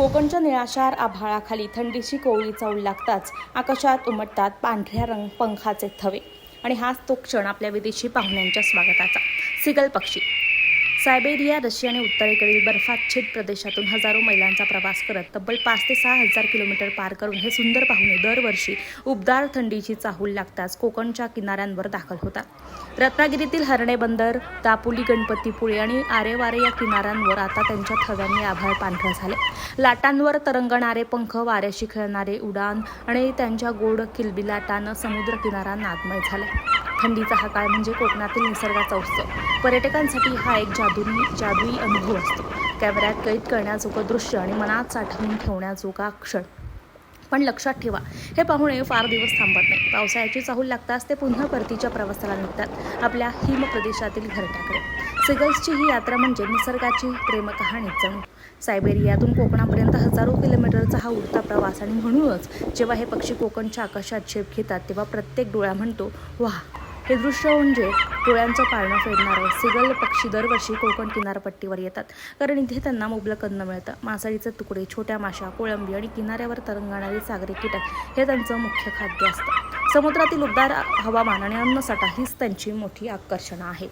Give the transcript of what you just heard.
कोकणच्या निळाशार आभाळाखाली थंडीची कोवळी चावू लागताच आकाशात उमटतात पांढऱ्या रंग पंखाचे थवे. आणि हाच तो क्षण आपल्या विदेशी पाहुण्यांच्या स्वागताचा. सिगल पक्षी. सायबेरिया रशिया आणि उत्तरेकडील बर्फाच्छिद प्रदेशातून हजारो मैलांचा प्रवास करत तब्बल पाच ते सहा हजार किलोमीटर पार करून हे सुंदर पाहुणे दरवर्षी उबदार थंडीची चाहूल लागताच कोकणच्या किनाऱ्यांवर दाखल होतात. रत्नागिरीतील हरणे बंदर दापोली गणपतीपुळे आणि आरेवारे या किनाऱ्यांवर आता त्यांच्या थव्यांनी आभाळ पांढरं झाले. लाटांवर तरंगणारे पंख वाऱ्याशी खेळणारे उडान आणि त्यांच्या गोड किलबिलाटानं समुद्र किनारा नादमय झाला थंडीचा हा काळ म्हणजे कोकणातील निसर्गाचा उत्सव. पर्यटकांसाठी हा एक जादुनी जादुई अनुभव असतो. कॅमेऱ्यात कैद करण्याजोगं दृश्य आणि मनात साठवून ठेवण्याजोगा क्षण. पण लक्षात ठेवा हे पाहुणे फार दिवस थांबत नाही पावसाळ्याची चाहूल लागताच ते पुन्हा परतीच्या प्रवासाला निघतात आपल्या हिम प्रदेशातील घरट्याकडे. सिगल्सची ही यात्रा म्हणजे निसर्गाची प्रेमकहाणी जणू सायबेरियातून कोकणापर्यंत हजारो किलोमीटरचा हा उडता प्रवास आणि म्हणूनच जेव्हा हे पक्षी कोकणच्या आकाशात झेप घेतात तेव्हा प्रत्येक डोळा म्हणतो वाह हे दृश्य म्हणजे डोळ्यांचं पाळणं फेडणार सिगल पक्षी दरवर्षी कोकण किनारपट्टीवर येतात. कारण इथे त्यांना मुबलक अन्न मिळतं. मासळीचे तुकडे छोट्या माशा कोळंबी आणि किनाऱ्यावर तरंगणारे सागरी कीटक हे त्यांचं मुख्य खाद्य असतं. समुद्रातील उबदार हवामान आणि अन्नसाठा हीच त्यांची मोठी आकर्षणं आहेत.